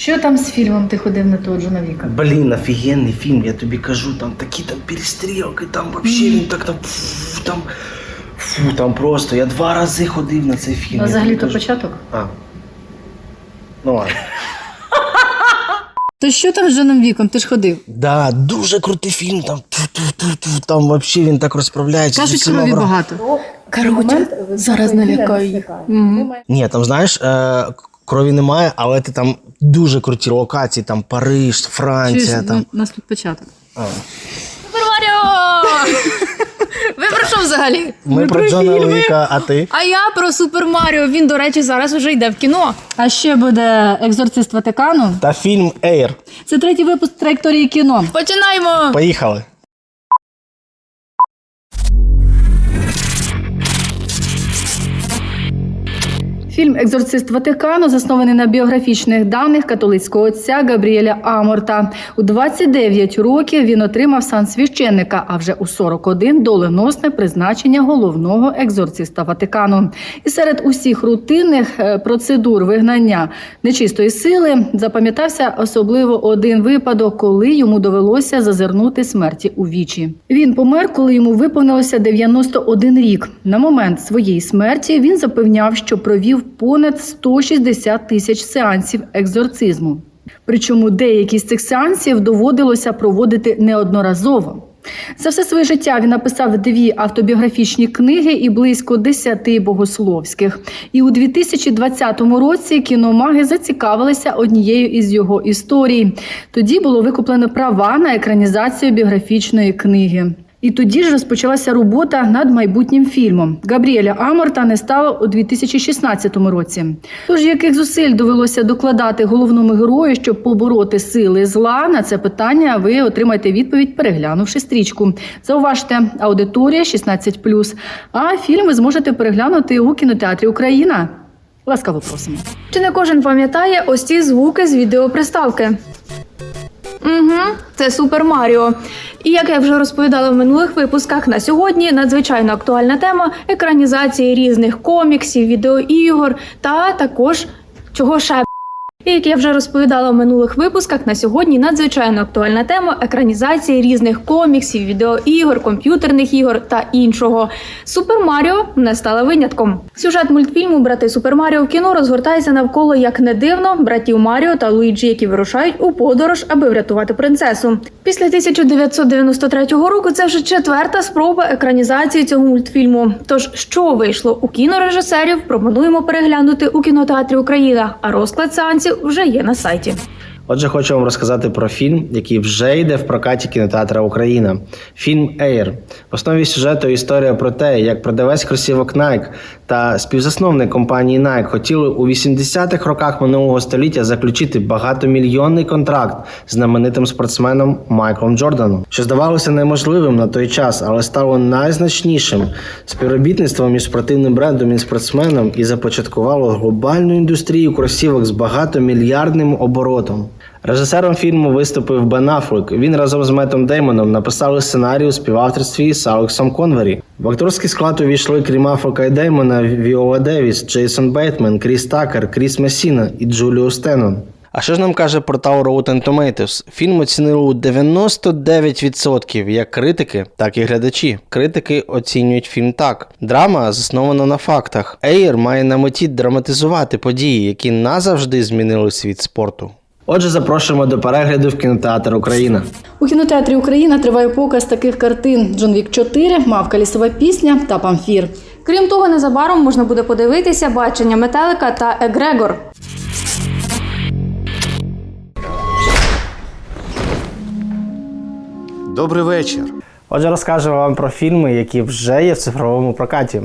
Що там з фільмом ти ходив на того Джона Віка? Блін, офігенний фільм, я тобі кажу, там такі там перестрілки, там вообще він так там фу, там. Фу, там просто. Я два рази ходив на цей фільм. Ну, я взагалі тобі то кажу. початок. А. Ну ладно. То що там з Джоном Віком? Ти ж ходив? Да, дуже крутий фільм, там ту-ту-ту-ту, там вообще він так розправляється. з Кажуть, усіма крові багато. Короче, зараз налякаю їх. Ні, там знаєш, е, крові немає, але ти там дуже круті локації, там Париж, Чуєш, Франція. Там. ну, у нас тут початок. А. Супер Маріо! Ви про що взагалі? Ми про Джона Віка, а ти? А я про Супер Маріо. Він, до речі, зараз вже йде в кіно. А ще буде екзорцист Ватикану. Та фільм Ейр. Це третій випуск траєкторії кіно. Починаємо! Поїхали. Фільм Екзорцист Ватикану заснований на біографічних даних католицького отця Габріеля Аморта. У 29 років він отримав сан священника, а вже у 41 доленосне призначення головного екзорциста Ватикану. І серед усіх рутинних е, процедур вигнання нечистої сили запам'ятався особливо один випадок, коли йому довелося зазирнути смерті у вічі. Він помер, коли йому виповнилося 91 рік. На момент своєї смерті він запевняв, що провів понад 160 тисяч сеансів екзорцизму. Причому деякі з цих сеансів доводилося проводити неодноразово. За все своє життя він написав дві автобіографічні книги і близько десяти богословських. І у 2020 році кіномаги зацікавилися однією із його історій. Тоді було викуплено права на екранізацію біографічної книги. І тоді ж розпочалася робота над майбутнім фільмом. Габріеля Аморта не стало у 2016 році. Тож яких зусиль довелося докладати головному герою, щоб побороти сили зла на це питання, ви отримаєте відповідь, переглянувши стрічку. Зауважте, аудиторія 16+, а фільм ви зможете переглянути у кінотеатрі Україна. Ласкаво просимо. Чи не кожен пам'ятає ось ці звуки з відеоприставки? Угу, це Супер Маріо. І як я вже розповідала в минулих випусках, на сьогодні надзвичайно актуальна тема екранізації різних коміксів, відеоігор та також чого ще. І як я вже розповідала в минулих випусках, на сьогодні надзвичайно актуальна тема екранізації різних коміксів, відеоігор, комп'ютерних ігор та іншого. Супер Маріо не стала винятком. Сюжет мультфільму Брати Супер Маріо в кіно розгортається навколо, як не дивно, братів Маріо та Луїджі, які вирушають у подорож, аби врятувати принцесу. Після 1993 року це вже четверта спроба екранізації цього мультфільму. Тож, що вийшло у кінорежисерів, пропонуємо переглянути у кінотеатрі Україна. А розклад сеансів вже є на сайті. Отже, хочу вам розказати про фільм, який вже йде в прокаті кінотеатра Україна. Фільм Ейр. В основі сюжету історія про те, як продавець кросівок Nike та співзасновник компанії Nike хотіли у 80-х роках минулого століття заключити багатомільйонний контракт з знаменитим спортсменом Майклом Джорданом, що здавалося неможливим на той час, але стало найзначнішим співробітництвом між спортивним брендом і спортсменом і започаткувало глобальну індустрію кросівок з багатомільярдним оборотом. Режисером фільму виступив Бен Аффлек. Він разом з Метом Деймоном написали сценарій у співавторстві з Алексом Конвері. В акторський склад увійшли крім Аффлека і Деймона Віола Девіс, Джейсон Бейтмен, Кріс Такер, Кріс Месіна і Джуліус Теннон. А що ж нам каже портал Rotten Tomatoes? Фільм оцінили у 99% як критики, так і глядачі. Критики оцінюють фільм так. Драма заснована на фактах. Ейр має на меті драматизувати події, які назавжди змінили світ спорту. Отже, запрошуємо до перегляду в кінотеатр Україна. У кінотеатрі Україна триває показ таких картин: Джон Вік 4, Мавка лісова пісня та Памфір. Крім того, незабаром можна буде подивитися бачення метелика та Егрегор. Добрий вечір. Отже, розкажемо вам про фільми, які вже є в цифровому прокаті.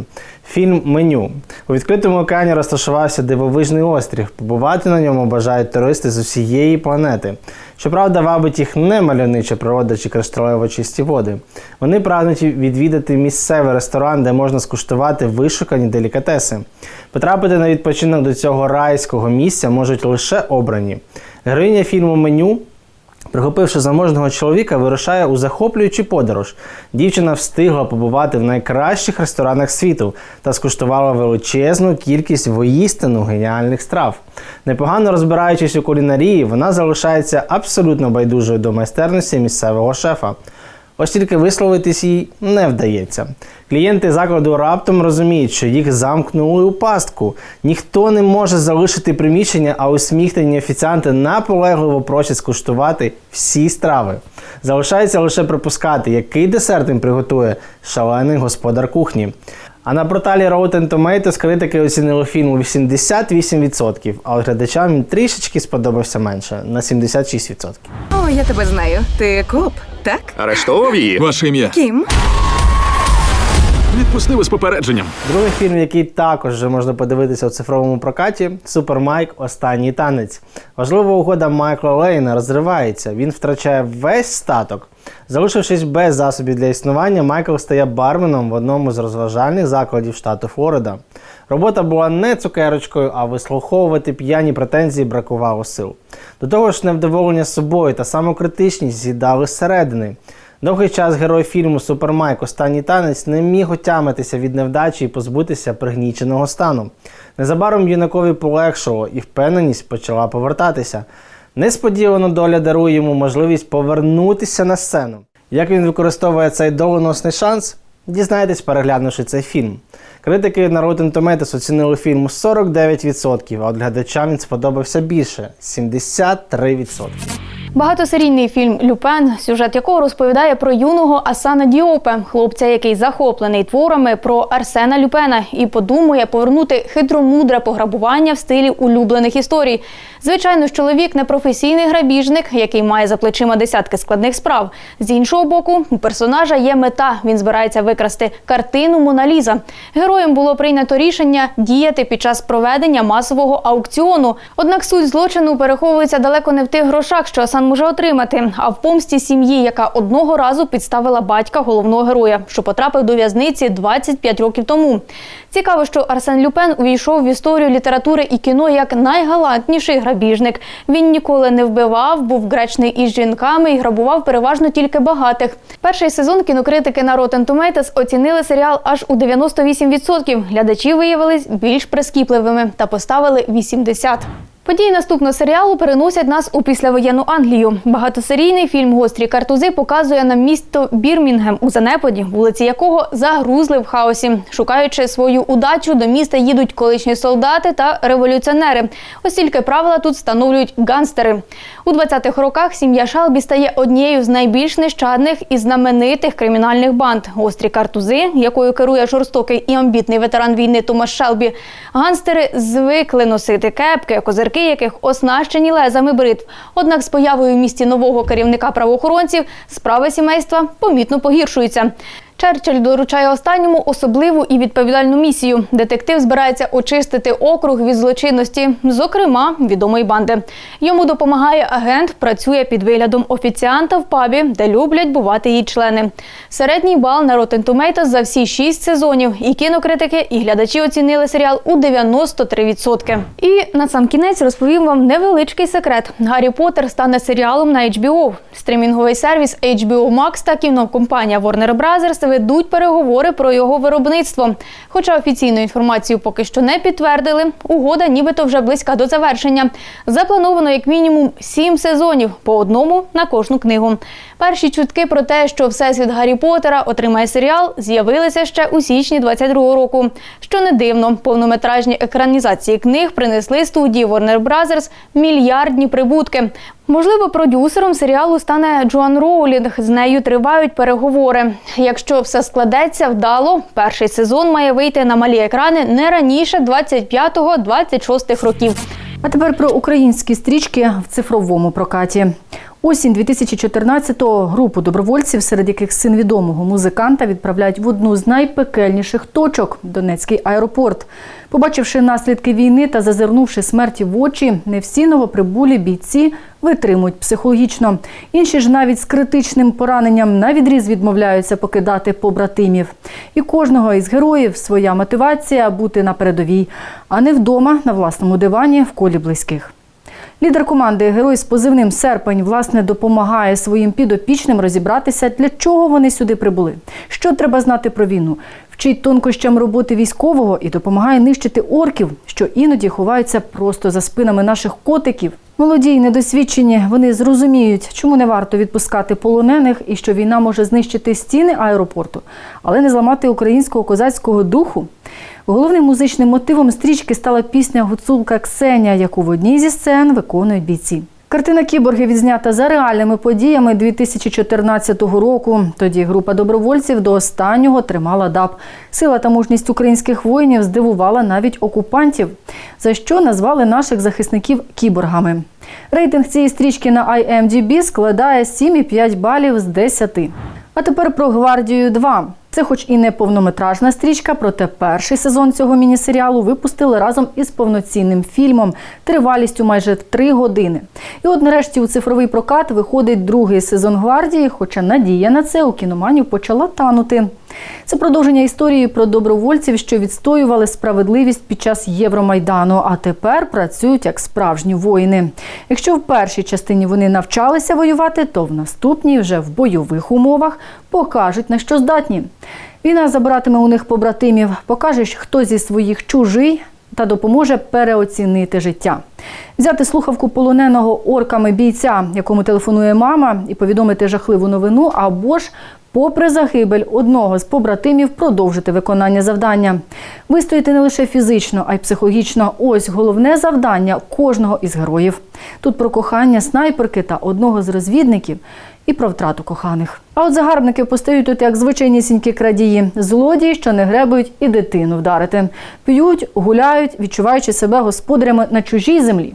Фільм Меню. У відкритому океані розташувався дивовижний острів. Побувати на ньому бажають туристи з усієї планети. Щоправда, вабить їх не мальовнича природа чи кришталево чисті води. Вони прагнуть відвідати місцевий ресторан, де можна скуштувати вишукані делікатеси. Потрапити на відпочинок до цього райського місця можуть лише обрані. Героїня фільму Меню Прихопивши заможного чоловіка, вирушає у захоплюючу подорож. Дівчина встигла побувати в найкращих ресторанах світу та скуштувала величезну кількість воїстину геніальних страв. Непогано розбираючись у кулінарії, вона залишається абсолютно байдужою до майстерності місцевого шефа. Ось тільки висловитись їй не вдається. Клієнти закладу раптом розуміють, що їх замкнули у пастку. Ніхто не може залишити приміщення, а усміхнені офіціанти наполегливо просять скуштувати всі страви. Залишається лише припускати, який десерт їм приготує шалений господар кухні. А на порталі Rotten Tomatoes критики оцінили фільм у 88%, а глядачам трішечки сподобався менше на 76%. О, я тебе знаю. Ти коп, так? Арештовував її? Ваше ім'я. Кім? Відпустили з попередженням. Другий фільм, який також вже можна подивитися у цифровому прокаті, Супер Майк Останній танець. Важлива угода Майкла Лейна розривається. Він втрачає весь статок. Залишившись без засобів для існування, Майкл стає барменом в одному з розважальних закладів штату Флорида. Робота була не цукерочкою, а вислуховувати п'яні претензії бракувало сил. До того ж, невдоволення собою та самокритичність з'їдали зсередини. Довгий час герой фільму Супермайк Останній танець не міг отямитися від невдачі і позбутися пригніченого стану. Незабаром юнакові полегшало і впевненість почала повертатися. Несподівано доля дарує йому можливість повернутися на сцену. Як він використовує цей доленосний шанс, дізнаєтесь, переглянувши цей фільм. Критики на Rotten Tomatoes оцінили фільм 49%, а от глядачам він сподобався більше 73%. Багатосерійний фільм Люпен, сюжет якого розповідає про юного Асана Діопе, хлопця, який захоплений творами про Арсена Люпена і подумує повернути хитромудре пограбування в стилі улюблених історій. Звичайно чоловік не професійний грабіжник, який має за плечима десятки складних справ. З іншого боку, у персонажа є мета. Він збирається викрасти картину Моналіза. Героям було прийнято рішення діяти під час проведення масового аукціону. Однак суть злочину переховується далеко не в тих грошах, що Асан може отримати, а в помсті сім'ї, яка одного разу підставила батька головного героя, що потрапив до в'язниці 25 років тому. Цікаво, що Арсен Люпен увійшов в історію літератури і кіно як найгалантніший грабіжник. Він ніколи не вбивав, був гречний із жінками і грабував переважно тільки багатих. Перший сезон кінокритики на Rotten Tomatoes оцінили серіал аж у 98%. Глядачі виявились більш прискіпливими та поставили 80%. Події наступного серіалу переносять нас у післявоєнну Англію. Багатосерійний фільм Гострі картузи показує нам місто Бірмінгем у занепаді, вулиці якого загрузли в хаосі. Шукаючи свою удачу, до міста їдуть колишні солдати та революціонери. Ось тільки правила тут встановлюють ганстери. У 20-х роках сім'я Шалбі стає однією з найбільш нещадних і знаменитих кримінальних банд. Гострі картузи, якою керує жорстокий і амбітний ветеран війни Томас Шелбі. Ганстери звикли носити кепки, козирки яких оснащені лезами бритв. Однак з появою в місті нового керівника правоохоронців справи сімейства помітно погіршуються. Черчилль доручає останньому особливу і відповідальну місію. Детектив збирається очистити округ від злочинності, зокрема відомої банди. Йому допомагає агент, працює під виглядом офіціанта в пабі, де люблять бувати її члени. Середній бал на Rotten Tomatoes за всі шість сезонів. І кінокритики, і глядачі оцінили серіал у 93%. І на сам кінець розповім вам невеличкий секрет. Гаррі Поттер стане серіалом на HBO. Стрімінговий сервіс HBO Max та кінокомпанія Warner Bros. Ведуть переговори про його виробництво. Хоча офіційну інформацію поки що не підтвердили, угода нібито вже близька до завершення. Заплановано як мінімум сім сезонів по одному на кожну книгу. Перші чутки про те, що всесвіт Гаррі Поттера отримає серіал, з'явилися ще у січні 22-го року. Що не дивно, повнометражні екранізації книг принесли студії Warner Bros. мільярдні прибутки. Можливо, продюсером серіалу стане Джоан Роулінг. З нею тривають переговори. Якщо все складеться вдало, перший сезон має вийти на малі екрани не раніше 25-26 років. А тепер про українські стрічки в цифровому прокаті. Осінь 2014-го групу добровольців, серед яких син відомого музиканта, відправляють в одну з найпекельніших точок Донецький аеропорт. Побачивши наслідки війни та зазирнувши смерті в очі, не всі новоприбулі бійці витримують психологічно. Інші ж навіть з критичним пораненням на відріз відмовляються покидати побратимів. І кожного із героїв своя мотивація бути на передовій, а не вдома на власному дивані в колі близьких. Лідер команди Герой з позивним серпень власне допомагає своїм підопічним розібратися, для чого вони сюди прибули, що треба знати про війну, вчить тонкощам роботи військового і допомагає нищити орків, що іноді ховаються просто за спинами наших котиків. Молоді й недосвідчені вони зрозуміють, чому не варто відпускати полонених і що війна може знищити стіни аеропорту, але не зламати українського козацького духу. Головним музичним мотивом стрічки стала пісня Гуцулка Ксеня, яку в одній зі сцен виконують бійці. Картина кіборги відзнята за реальними подіями 2014 року. Тоді група добровольців до останнього тримала ДАП. Сила та мужність українських воїнів здивувала навіть окупантів, за що назвали наших захисників кіборгами. Рейтинг цієї стрічки на IMDb складає 7,5 балів з 10. А тепер про гвардію 2. Це, хоч і не повнометражна стрічка, проте перший сезон цього міні-серіалу випустили разом із повноцінним фільмом тривалістю майже три години. І от нарешті у цифровий прокат виходить другий сезон гвардії, хоча надія на це у кіноманів почала танути. Це продовження історії про добровольців, що відстоювали справедливість під час Євромайдану, а тепер працюють як справжні воїни. Якщо в першій частині вони навчалися воювати, то в наступній, вже в бойових умовах, покажуть на що здатні. Війна забиратиме у них побратимів, покаже, хто зі своїх чужий та допоможе переоцінити життя. Взяти слухавку полоненого орками бійця, якому телефонує мама, і повідомити жахливу новину, або ж, попри загибель одного з побратимів, продовжити виконання завдання. Вистояти не лише фізично, а й психологічно. Ось головне завдання кожного із героїв. Тут про кохання снайперки та одного з розвідників і про втрату коханих. А от загарбники постають тут як звичайнісінькі крадії, злодії, що не гребують і дитину вдарити. П'ють, гуляють, відчуваючи себе господарями на чужій землі.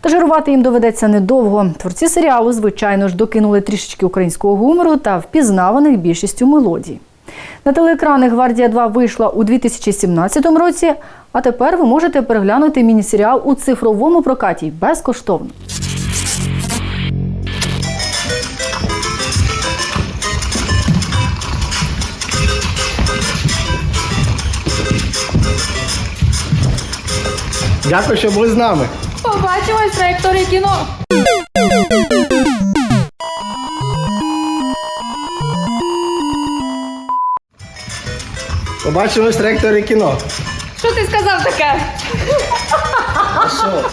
Та жирувати їм доведеться недовго. Творці серіалу, звичайно ж, докинули трішечки українського гумору та впізнаваних більшістю мелодій. На телеекрани Гвардія 2 вийшла у 2017 році, а тепер ви можете переглянути міні-серіал у цифровому прокаті безкоштовно. Дякую, що були з нами. Побачимось в траєкторії кіно. Побачимось в ректорі кіно. Що ти сказав таке? А що?